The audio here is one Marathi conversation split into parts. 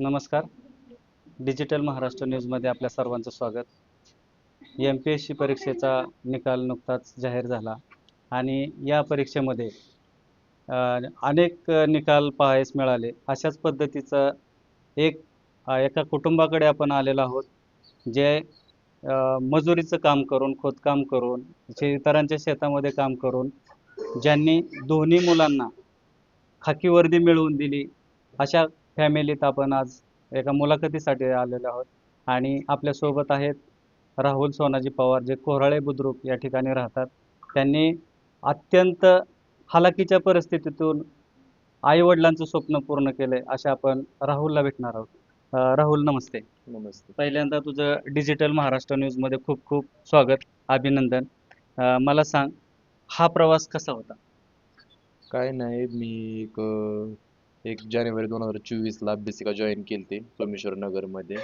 नमस्कार. डिजिटल महाराष्ट्र न्यूजमध्ये आपल्या सर्वांचं स्वागत. एम पी एस सी परीक्षेचा निकाल नुकताच जाहीर झाला आणि या परीक्षेमध्ये अनेक निकाल पाहायस मिळाले. अशाच पद्धतीचं एक एका कुटुंबाकडे आपण आलेलो आहोत जे मजुरीचं काम करून खोदकाम करून जे इतरांच्या शेतामध्ये काम करून ज्यांनी दोन्ही मुलांना खाकी वर्दी मिळवून दिली अशा फॅमिलीत आपण आज एका मुलाखतीसाठी आलेलो आहोत. आणि आपल्यासोबत आहेत राहुल सोनाजी पवार जे कोराळे बुद्रुक या ठिकाणी राहतात. त्यांनी अत्यंत हालाकीच्या परिस्थितीतून आईवडिलांचं स्वप्न पूर्ण केलंय अशा आपण राहुलला भेटणार आहोत. राहुल नमस्ते. नमस्ते. पहिल्यांदा तुझं डिजिटल महाराष्ट्र न्यूजमध्ये खूप खूप स्वागत अभिनंदन. मला सांग हा प्रवास कसा होता? काय नाही मी एक एक जानेवारी दोन हजार चोवीसला अभ्यासिका जॉईन केली ती सोमेश्वर नगरमध्ये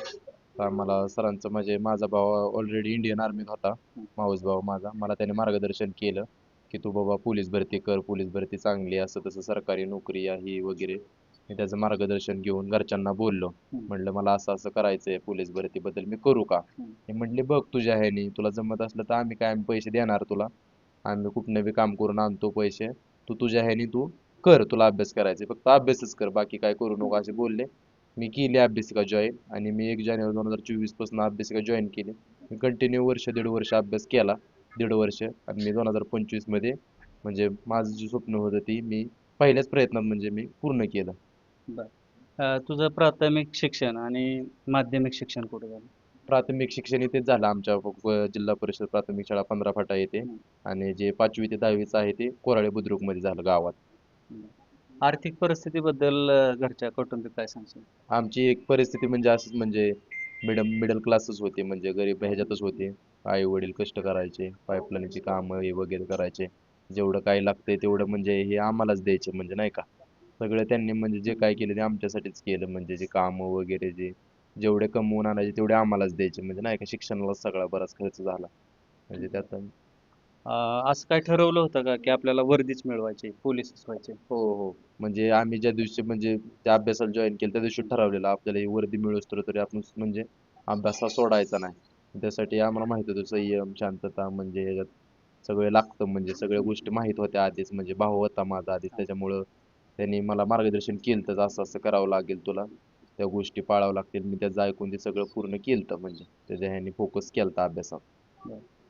आम्हाला सरांचं म्हणजे माझा भाऊ ऑलरेडी इंडियन आर्मीत होता. माऊस भाऊ माझा. मला त्याने मार्गदर्शन केलं की तू बाबा पोलीस भरती कर पोलीस भरती चांगली असं तसं सरकारी नोकरी आहे वगैरे. मी त्याचं मार्गदर्शन घेऊन घरच्यांना बोललो. म्हणलं म्हटलं मला असं असं करायचंय पोलीस पोलीस भरतीबद्दल मी करू का? हे म्हटले बघ तुझ्या ह्यानी तुला जमत असलं तर आम्ही काय आम्ही पैसे देणार तुला. आम्ही कुठनं बी काम करून आणतो पैसे. तू तुझ्या ह्यानी तू कर तुला अभ्यास करायचा आहे. फक्त अभ्यासच कर बाकी काय करू नको असे बोलले. मी केली अभ्यासिका जॉईन आणि मी एक जानेवारी दोन हजार चोवीसपासून अभ्यासिका जॉईन केली. मी कंटिन्यू वर्ष दीड वर्ष अभ्यास केला. दीड वर्ष आणि मी दोन हजार पंचवीसमध्ये म्हणजे माझं जे स्वप्न होतं ती मी पहिल्याच प्रयत्नात म्हणजे मी पूर्ण केलं. तुझं प्राथमिक शिक्षण आणि माध्यमिक शिक्षण कुठे झालं? प्राथमिक शिक्षण इथेच झालं. आमच्या जिल्हा परिषद प्राथमिक शाळा पंधरा फाटा येथे. आणि जे पाचवी ते दहावीचं आहे ते कोराळे बुद्रुकमध्ये झालं गावात. आर्थिक परिस्थितीबद्दल बद्दल घरच्या कौटुंबिक काय सांगशील? आमची एक परिस्थिती म्हणजे असंच म्हणजे मिडल मिडल क्लासच होते म्हणजे गरीब ह्याच्यातच होते. आई वडील कष्ट करायचे पाईपलाईनची कामं हे वगैरे करायचे. जेवढं काय लागतंय तेवढं म्हणजे हे आम्हालाच द्यायचे म्हणजे नाही का? सगळं त्यांनी म्हणजे जे काय केलं ते आमच्यासाठीच केलं म्हणजे जे कामं वगैरे जे जेवढे कमवून आणायचे तेवढे आम्हालाच द्यायचे म्हणजे नाही का? शिक्षणाला सगळा बराच खर्च झाला. म्हणजे त्यात अं, असं काय ठरवलं होतं का की आपल्याला वर्दीच मिळवायची पोलीसच व्हायचे? हो हो. म्हणजे आम्ही ज्या दिवशी म्हणजे त्या अभ्यासाला जॉईन केलं त्या दिवशी ठरवलेलं आपल्याला ही वर्दी मिळूस तर तरी आपण म्हणजे अभ्यास हा सोडायचा नाही. त्यासाठी आम्हाला माहीत होतं संयम शांतता म्हणजे ह्याच्यात सगळं लागतं म्हणजे सगळ्या गोष्टी माहीत होत्या आधीच म्हणजे भाऊ होता माझा आधीच. त्याच्यामुळं त्यांनी मला मार्गदर्शन केलं तर असं असं करावं लागेल तुला. त्या गोष्टी पाळावं लागतील मी त्याचं ऐकून ते सगळं पूर्ण केलं म्हणजे. त्याच्या ह्याने फोकस केलता अभ्यासात.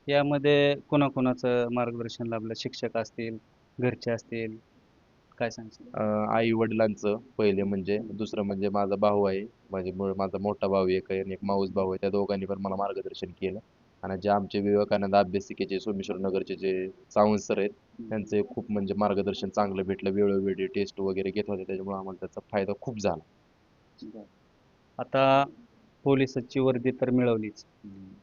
यामध्ये कोणाकोणाचं मार्गदर्शन लाभलं? शिक्षक असतील घरचे असतील काय सांगशील? आई वडिलांचं पहिले म्हणजे. दुसरं म्हणजे माझा भाऊ आहे. म्हणजे मु- माझा मोठा भाऊ एक आहे आणि एक माऊस भाऊ आहे. त्या दोघांनी पण मला मार्गदर्शन केलं. आणि जे आमचे विवेकानंद अभ्यासिकेचे सोमेश्वर नगरचे जे सावंत सर आहेत त्यांचे खूप म्हणजे मार्गदर्शन चांगलं भेटलं. वेळोवेळी टेस्ट वगैरे घेत होते. त्याच्यामुळे आम्हाला त्याचा फायदा खूप झाला. आता पोलिसाची वर्दी तर मिळवलीच.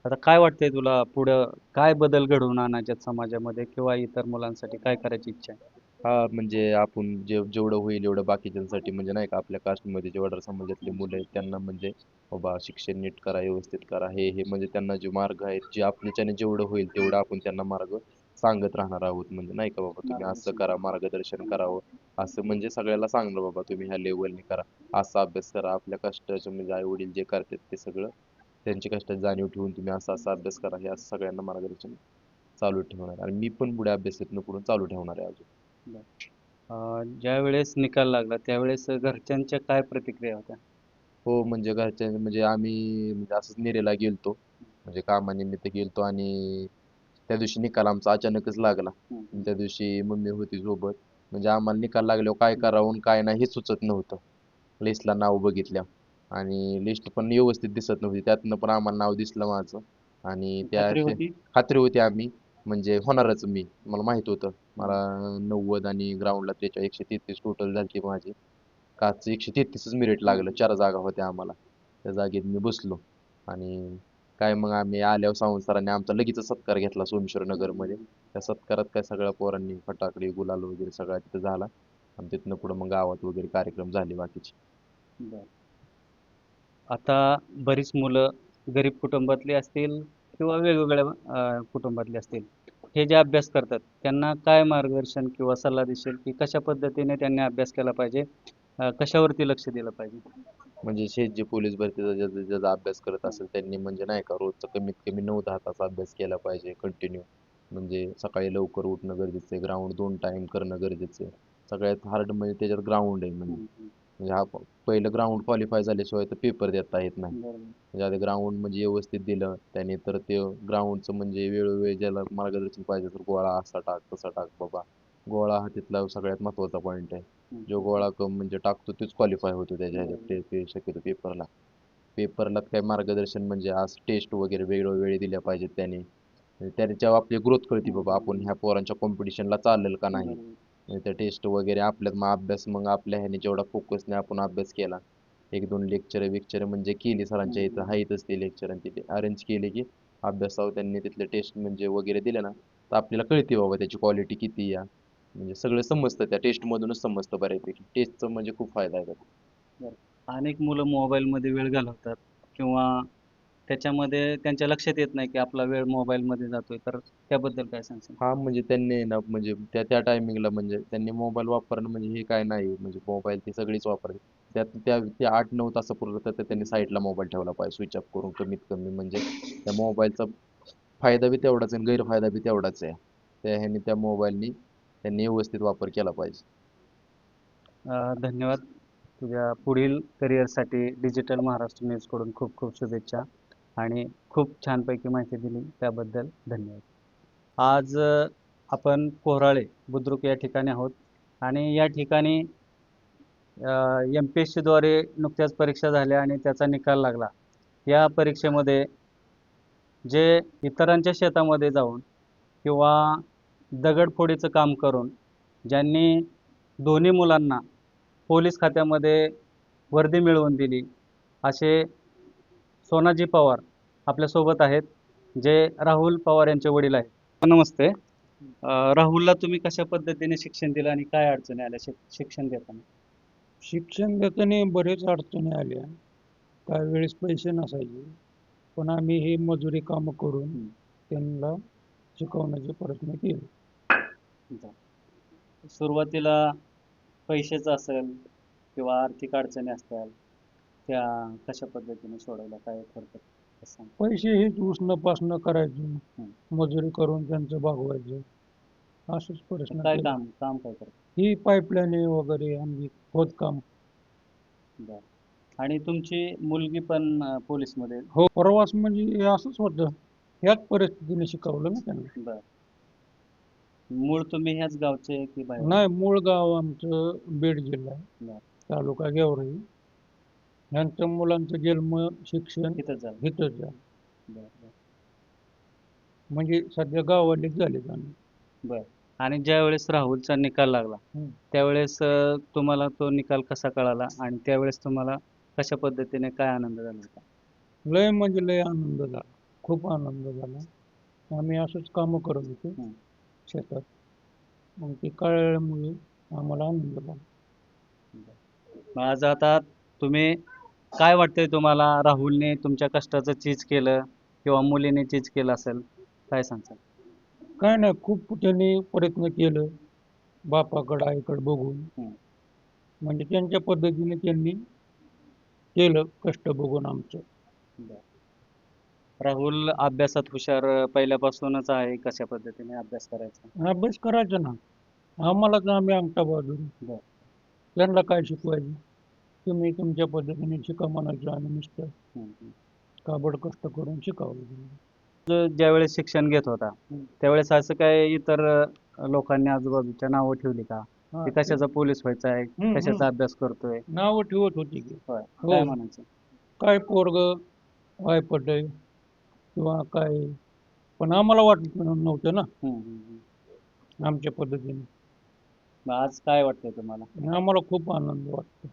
आता काय वाटतंय तुला पुढं काय बदल घडवून आणायच्यात समाजामध्ये किंवा इतर मुलांसाठी काय करायची इच्छा आहे? हा म्हणजे आपण जे जेवढं होईल एवढं बाकीच्यांसाठी म्हणजे नाही का आपल्या कास्टमध्ये जे वडार समाजातले मुलं आहेत त्यांना म्हणजे बाबा शिक्षण नीट करा व्यवस्थित करा हे हे म्हणजे त्यांना जे मार्ग आहेत जे आपल्याच्याने जेवढं होईल तेवढं आपण त्यांना मार्ग सांगत राहणार आहोत. म्हणजे नाही का बाबा तुम्ही असं करा मार्गदर्शन करावं. असं म्हणजे सगळ्याला सांगलं बाबा तुम्ही ह्या लेवलने करा. असा अभ्यास करा. आपल्या कष्टाचं म्हणजे आई वडील जे करतात ते सगळं त्यांची कष्टाची जाणीव ठेवून तुम्ही असा असा अभ्यास करा. हे असं सगळ्यांना मार्गदर्शन चालू ठेवणार आणि मी पण पुढे अभ्यास इथनं पुढे चालू ठेवणार आहे अजून. अं, ज्यावेळेस निकाल लागला त्यावेळेस घरच्यांच्या काय प्रतिक्रिया होत्या? हो म्हणजे घरच्या म्हणजे आम्ही म्हणजे असंच निरेला गेलतो. म्हणजे कामानिमित्त गेलतो आणि त्या दिवशी निकाल आमचा अचानकच लागला. त्या दिवशी मम्मी होती सोबत. म्हणजे आम्हाला निकाल लागल्यावर काय करावं काय नाही हे सुचत नव्हतं. लिस्टला नाव बघितल्या आणि लिस्ट पण व्यवस्थित दिसत नव्हती. त्यातनं पण आम्हाला नाव दिसलं माझं. आणि त्या खात्री होती? खात्री होती आम्ही. म्हणजे होणारच मी. मला माहीत होतं. मला नव्वद आणि ग्राउंडला त्याच्या एकशे तेहतीस टोटल झाली माझी. काच एकशे तेहतीसच मेरिट लागलं. चार जागा होत्या आम्हाला. त्या जागेत मी बसलो. आणि काय मग आम्ही आल्यावर संसाराने आमचा लगेच सत्कार घेतला सोमेश्वर नगरमध्ये त्या सत्कारात काय सगळ्या पोरांनी फटाकडे गुलाल वगैरे सगळा तिथं झाला. आणि तिथनं पुढे मग गावात वगैरे कार्यक्रम झाले बाकीचे. आता बरीच मुलं गरीब कुटुंबातली असतील किंवा वेगवेगळ्या कुटुंबातली असतील हे जे अभ्यास करतात त्यांना काय मार्गदर्शन किंवा सल्ला देशील? की कशा पद्धतीने त्यांनी अभ्यास केला पाहिजे? कशावरती लक्ष दिलं पाहिजे? म्हणजे शेत जे पोलीस भरतीचा ज्याचा ज्याचा अभ्यास करत असेल त्यांनी म्हणजे नाही का रोजचा कमीत कमी नऊ दहा तास अभ्यास केला पाहिजे कंटिन्यू म्हणजे सकाळी लवकर उठणं गरजेचं आहे ग्राउंड दोन टाइम करणं गरजेचं आहे. सगळ्यात हार्ड म्हणजे त्याच्यात ग्राउंड आहे म्हणजे. म्हणजे हा पहिलं ग्राउंड क्वालिफाय झाल्याशिवाय तर पेपर देता येत नाही. म्हणजे आता ग्राउंड म्हणजे व्यवस्थित दिलं त्याने तर ते ग्राउंडचं म्हणजे वेळोवेळी ज्याला मार्गदर्शन पाहिजे तर गोळा असा टाक तसा टाक बाबा. गोळा हा तिथला सगळ्यात महत्त्वाचा पॉईंट आहे. जो गोळा क म्हणजे टाकतो तेच क्वालिफाय होतो त्याच्या ह्याच्यात शक्यतो पेपरला पेपरला काय मार्गदर्शन म्हणजे आज टेस्ट वगैरे वेळोवेळी दिल्या पाहिजेत त्याने. म्हणजे त्याच्या आपली ग्रोथ कळते बाबा आपण ह्या पोरांच्या कॉम्पिटिशनला चालेल का नाही? त्या टेस्ट वगैरे आपल्यात मग अभ्यास मग आपल्या ह्याने जेवढा फोकसने आपण अभ्यास केला. एक दोन लेक्चर बिक्चर म्हणजे केली सरांच्या इथं आहेतच ते लेक्चर आणि तिथे अरेंज केले की अभ्यासावर त्यांनी तिथले टेस्ट म्हणजे वगैरे दिले ना तर आपल्याला कळते बाबा त्याची क्वालिटी किती या म्हणजे सगळं समजतं त्या टेस्टमधूनच समजतं बऱ्यापैकी. टेस्टचं म्हणजे खूप फायदा आहे त्याचा. अनेक मुलं मोबाईलमध्ये वेळ घालवतात किंवा त्याच्यामध्ये त्यांच्या लक्षात येत नाही की आपला वेळ मोबाईलमध्ये जातोय. तर त्याबद्दल काय सांगशील? हा म्हणजे त्यांनी ना म्हणजे त्या त्या टायमिंगला म्हणजे त्यांनी मोबाईल वापरणं म्हणजे हे काय नाही. म्हणजे मोबाईल ती सगळीच वापरते त्यात त्या त्या आठ नऊ तासापूर्वी तर त्यांनी साईडला मोबाईल ठेवला पाहिजे. स्विच ऑफ करून कमीत कमी म्हणजे त्या मोबाईलचा फायदा बी तेवढाच आहे आणि गैरफायदा बी तेवढाच आहे. त्या ह्याने त्या मोबाईलनी त्यांनी व्यवस्थित वापर केला पाहिजे. धन्यवाद. तुझ्या पुढील करिअरसाठी डिजिटल महाराष्ट्र न्यूजकडून खूप खूप शुभेच्छा आणि खूप छानपैकी माहिती दिली. त्याबद्दल धन्यवाद. आज आपण कोराळे बुद्रुक या ठिकाणी आहोत आणि या ठिकाणी एम पी एस सीद्वारे नुकत्याच परीक्षा झाल्या आणि त्याचा निकाल लागला. या परीक्षेमध्ये जे इतरांच्या शेतामध्ये जाऊन किंवा दगडफोडीचं काम करून ज्यांनी दोन्ही मुलांना पोलीस खात्यामध्ये वर्दी मिळवून दिली असे सोनाजी पवार आपल्यासोबत आहेत जे राहुल पवार यांचे वडील आहेत. नमस्ते. राहुलला तुम्ही कशा पद्धतीने शिक्षण दिलं आणि काय अडचणी आल्या शिक शिक्षण देताना? शिक्षण देताना बरेच अडचणी आल्या. काही वेळेस पैसे नसायचे. पण आम्ही हे मजुरी कामं करून. त्यांना शिकवण्याचे प्रयत्न केले. सुरुवातीला पैशाचं असेल किंवा आर्थिक अडचणी असतील त्या कशा पद्धतीने सोडवल्या काय सांग. पैसे हेच उसणं पासणं करायचे मजुरी करून त्यांचं भागवायचं. असंच प्रश्न काय. काम काम काय करत? ही पाईपलाईन वगैरे आम्ही खोदकाम. आणि तुमची मुलगी पण अं, पोलीसमध्ये? आहे? हो प्रवास म्हणजे हे असंच होतं. ह्याच परिस्थितीने शिकवलं ना त्यांना. बरं. मूळ तुम्ही ह्याच गावचे की बाहेर? नाही मूळ गाव आमचं बीड जिल्हा आहे. बरं. तालुका गेवराई. यांचं मुलांचं जन्म शिक्षण इथंच झालं. इथंच झालं बरं बरं. म्हणजे सध्या गावालेच झालेत आम्ही. बरं. आणि ज्या वेळेस राहुलचा निकाल लागला हम्म. त्यावेळेस अं, तुम्हाला तो निकाल कसा कळाला आणि त्यावेळेस तुम्हाला कशा पद्धतीने काय आनंद झाला होता? लय म्हणजे लय आनंद झाला. खूप आनंद झाला. आम्ही असंच कामं करत होतो. हम्म. शेतात. मग ते कळल्यामुळे आम्हाला आनंद झाला. आज आता तुम्ही काय वाटतंय तुम्हाला? राहुलने तुमच्या कष्टाचं चीज केलं किंवा मुलीने चीज केलं असेल काय सांगता काय नाही खूप त्यांनी प्रयत्न केलं बापाकडं आईकडं बघून. हम्म. म्हणजे त्यांच्या पद्धतीने त्यांनी केलं कष्ट बघून आमचं. राहुल अभ्यासात हुशार पहिल्यापासूनच आहे. कशा पद्धतीने अभ्यास करायचा? अभ्यास करायचा ना. आम्हालाच आम्ही अंगठा बरं. त्यांना काय शिकवायचं? तुम्ही तुमच्या पद्धतीने शिका म्हणायचं आणि नुसतं. काबड कष्ट करून शिकावं जो ज्यावेळेस शिक्षण घेत होता. त्यावेळेस असं काय इतर लोकांनी आजूबाजूच्या नावं ठेवली का? की कशाचा पोलीस व्हायचा आहे कशाचा. अभ्यास करतोय? नावं ठेवत होती की. हो. काय म्हणायचं? काय पोरग वायपट किंवा काय पण आम्हाला वाटत नव्हतं ना. हम्म, हम्म, हम्म. आमच्या पद्धतीने. आज काय वाटतंय तुम्हाला? आम्हाला खूप आनंद वाटतो.